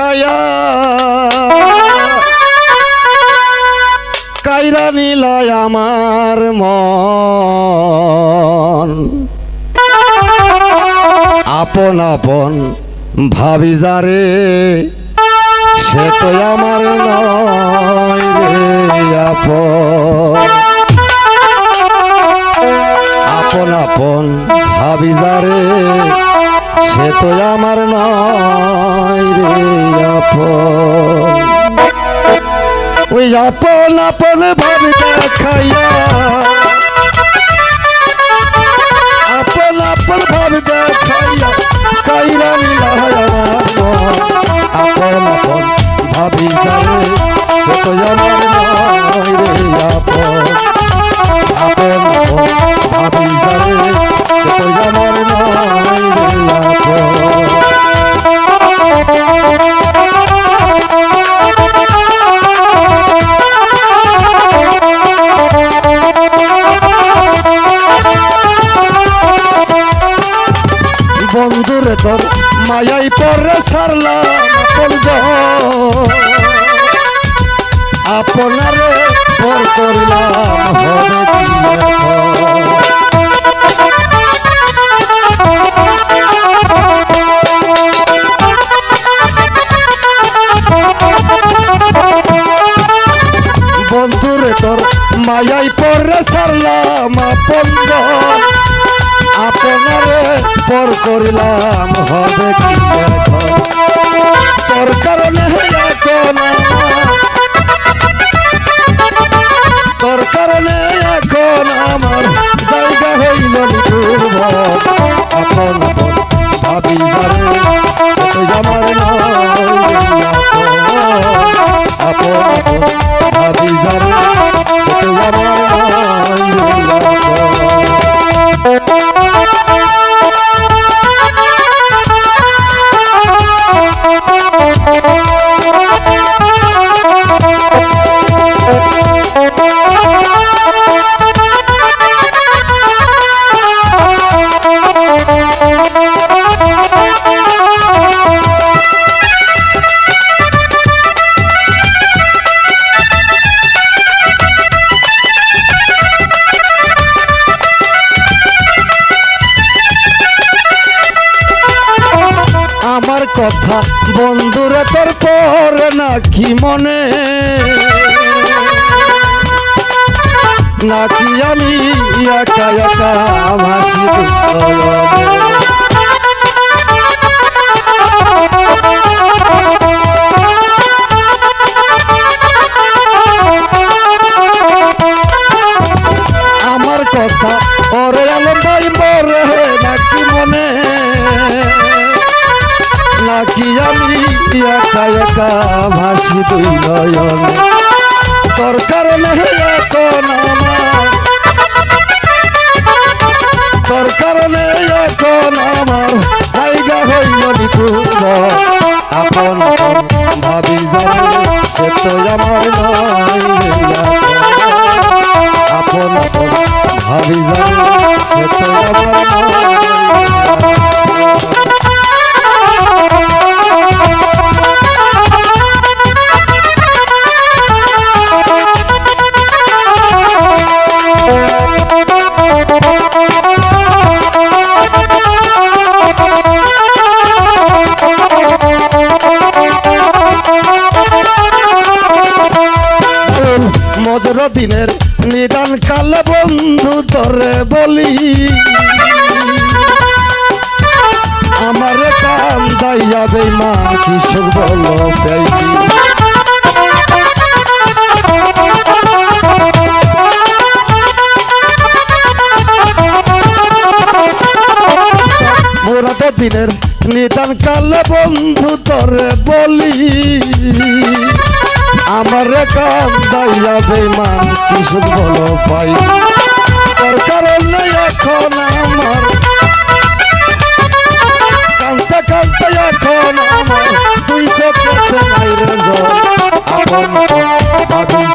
দেখায়া কাইরা নিলায় আমার মন। আপন আপন ভাবি যারে সে তো আমার নয় রে আপন। আপন ভাবি যারে সে তো আমার নয়। আপন। ওই আপন আপন ভাবি দেখাইয়া আপন আপন ভাবি দেখাইয়া কাইরা মিলায় আপন আপন ভাবি যারে সে তো আমার রে আপন। বন্ধুরে তোর মায়াই পরে ছাড়লাম আপন? বন্ধুরে তোর মায়াই পরে ছাড়লাম আপন আপনারে পর করলাম হবে কি? তোর কারণে এখন তোর কারণে এখন আমার আমার কথা। বন্ধুরা তোর পরে নাকি মনে? নাকি আমি একা একা ভাসি নাকি আমি একা একা ভাসি দুই নয়ন? তোর কারণে এখন আমার তোর কারণে এখন আমার আইগা হইল নিপুণ। আপন ভাবি সে তো আমার নয় আপন। ভাবি সে তো আমার নয়। মজর দিনের নিদান কাল বন্ধু তোরে বলি। আমার কাম দাইয়া বেমা কিশোর বলো দিনের নিদান কাল বন্ধু তোরে বলি। আমার কাম দাইলা বেমান কিছু বলো পাই তার কারণে এখন আমার। কান্তা কান্তা এখন আমার তুই তো কেটে নাই রে আপন আপন